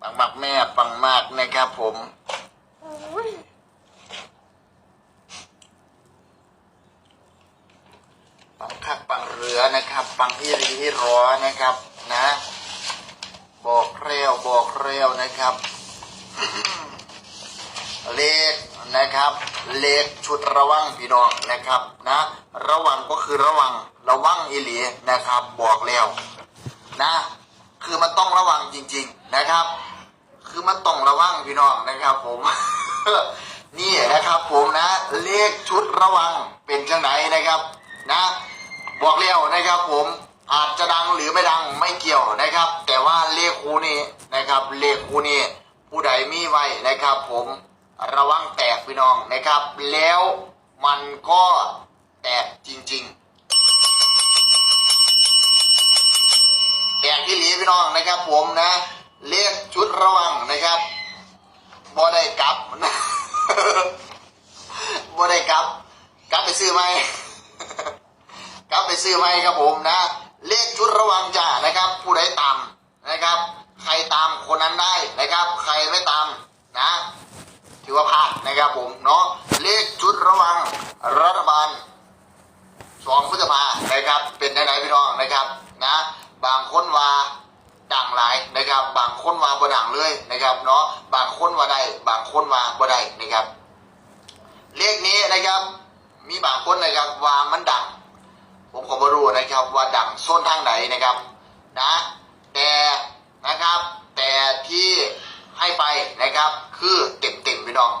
ปังมากแม่ปังมากนะครับผมปังคักปังเรือนะครับ ปังที่รีที่ร้อนะครับ นะ บอกเร็วบอกเร็วนะครับ เลขนะครับ เลขชุดระวังพี่น้องนะครับ นะ ระวังก็คือระวังระวังอีหลีนะครับ บอกเร็วนะ คือมันต้องระวังจริง ๆนะครับ คือมันต้องระวังพี่น้องนะครับ ผม นี่นะครับผมนะ เลขชุดระวังเป็นจังไหนนะครับ นะ บอกเลี้ยวนะครับ ผมอาจจะดังหรือไม่ดังไม่เกี่ยวนะครับ แต่ว่าเลขคูนี้นะครับ เลขคูนี้ผู้ใดมีไว้นะครับ ผมระวังแตกพี่น้องนะครับ แล้วมันก็แตกจริง ๆ พี่หลีพี่น้องนะครับผมนะเลขชุดระวังนะครับบ่ได้กลับบ่ได้กลับ กลับไปซื้อไหมกลับไปซื้อไหมครับผมนะเลขชุดระวังจ่านะครับ ผู้ใดตามนะครับ ใครตามคนนั้นได้นะครับ ใครไม่ตามนะถือว่าพลาดนะครับผมเนาะเลขชุดระวังรัฐบาลสองพฤษภานะครับ เป็นไหนๆพี่น้อง บางคนว่าดังหลายนะครับ บางคนว่าบ่ดังเลยนะครับเนาะบางคนว่าได้บางคนว่าบ่ได้นะครับ เลขนี้นะครับมีบางคนนะครับว่ามันดัง ผมขอมารู้นะครับว่าดังโซนทางไหนนะครับ นะแต่นะครับ แต่ที่ให้ไปนะครับคือเต็มเต็มๆพี่น้อง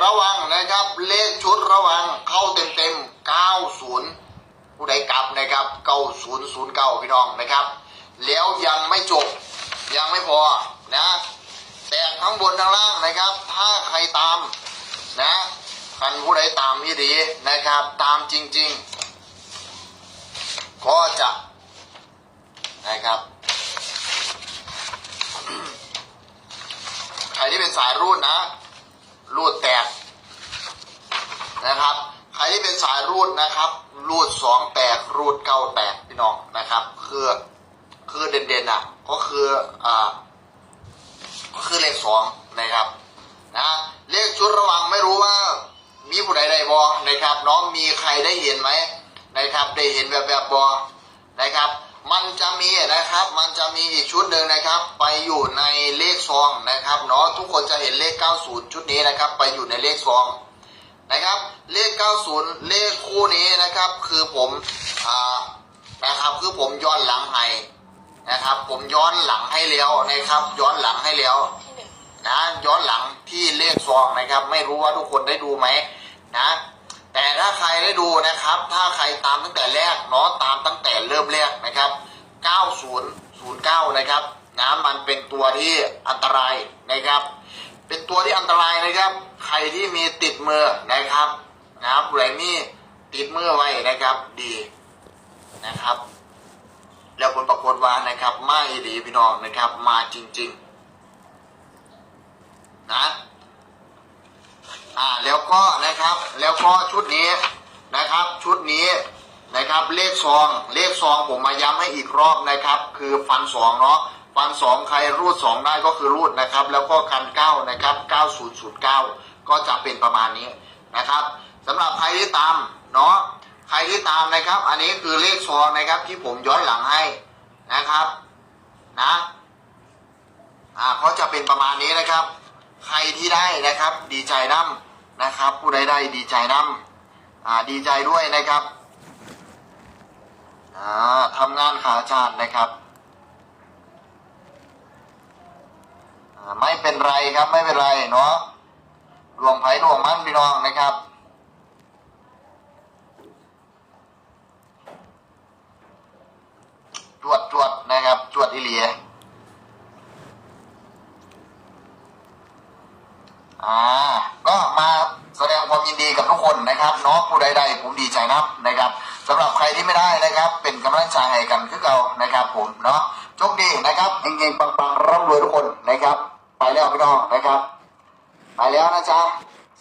ระวังนะครับ เลขชุดระวังเข้าเต็มเต็มๆ90 ผู้ใดกลับนะครับ 009 พี่น้องนะครับ แล้วยังไม่จบยังไม่พอนะแต่ทั้งบนทั้งล่างนะครับ ถ้าใครตามนะคันผู้ใดตามนี่ดีนะครับ ตามจริง ๆ ก็จะนะครับใครที่เป็นสายรูดนะ รูดแตกนะครับ ใครที่เป็นสายรูดนะครับ รูดสองแตกรูดเก้าแตกพี่น้องนะครับ คือคือเด่นๆอะ ก็คืออ่าก็คือเลขสองนะครับนะเลขชุดระวังไม่รู้ว่า มีผู้ใดได้บอนะครับ น้องมีใครได้เห็นไหมนะครับ ได้เห็นแบบแบบบอนะครับ มันจะมีนะครับ มันจะมีอีกชุดหนึ่งนะครับ ไปอยู่ในเลขซองนะครับเนาะทุกคนจะเห็นเลข 90 ชุดนี้นะครับ ไปอยู่ในเลขซอง นะครับ เลข 90 เลขคู่นี้นะครับ คือผมอ่านะครับคือผมย้อนหลังให้นะครับ ผมย้อนหลังให้แล้วนะครับ ย้อนหลังให้แล้วนะย้อนหลังที่เลขซองนะครับ ไม่รู้ว่าทุกคนได้ดูไหมนะ แต่ถ้าใครได้ดูนะครับ ถ้าใครตามตั้งแต่แรกเนาะตามตั้งแต่เริ่มแรกนะครับ 9009 นะครับนะมันเป็นตัวที่อันตรายนะครับ เป็นตัวที่อันตรายนะครับ ใครที่มีติดมือนะครับนะครับไรนี่ติดมือไว้นะครับดีนะครับ แล้วผลปรากฏว่านะครับมาอีดีพี่น้องนะครับ มาจริง ๆ นะอ่าแล้วก็นะครับ แล้วก็ชุดนี้นะครับ ชุดนี้นะครับ เลขซอง เลขซองผมมาย้ำให้อีกรอบนะครับ คือฟันสองเนาะ ฟันสองใครรูดสองได้ก็คือรูดนะครับ แล้วก็คันเก้านะครับเก้าศูนย์ศูนย์เก้าก็จะเป็นประมาณนี้นะครับสำหรับใครที่ตามเนาะใครที่ตามนะครับ อันนี้คือเลขซองนะครับ ที่ผมย้อนหลังให้นะครับนะอ่าก็จะเป็นประมาณนี้นะครับ ใครที่ได้นะครับ ดีใจน้ำนะครับ ผู้ใดได้ดีใจน้ำอ่าดีใจด้วยนะครับอ่าทำงานขาจานนะครับอ่า ไม่เป็นไรครับไม่เป็นไรเนาะดวงไผ่ดวงมันพี่น้องนะครับจวดจวดนะครับจวดอิเลียอ่าก็มาแสดงความยินดีกับทุกคนนะครับเนาะผู้ใดๆผมดีใจนะนะครับ สำหรับใครที่ไม่ได้นะครับ เป็นกำลังใจให้กันคือเรานะครับผมเนาะโชคดีนะครับเฮงๆปังๆร่ำรวยทุกคนนะครับ ไปแล้วพี่น้องนะครับ ไปแล้วนะจ๊ะ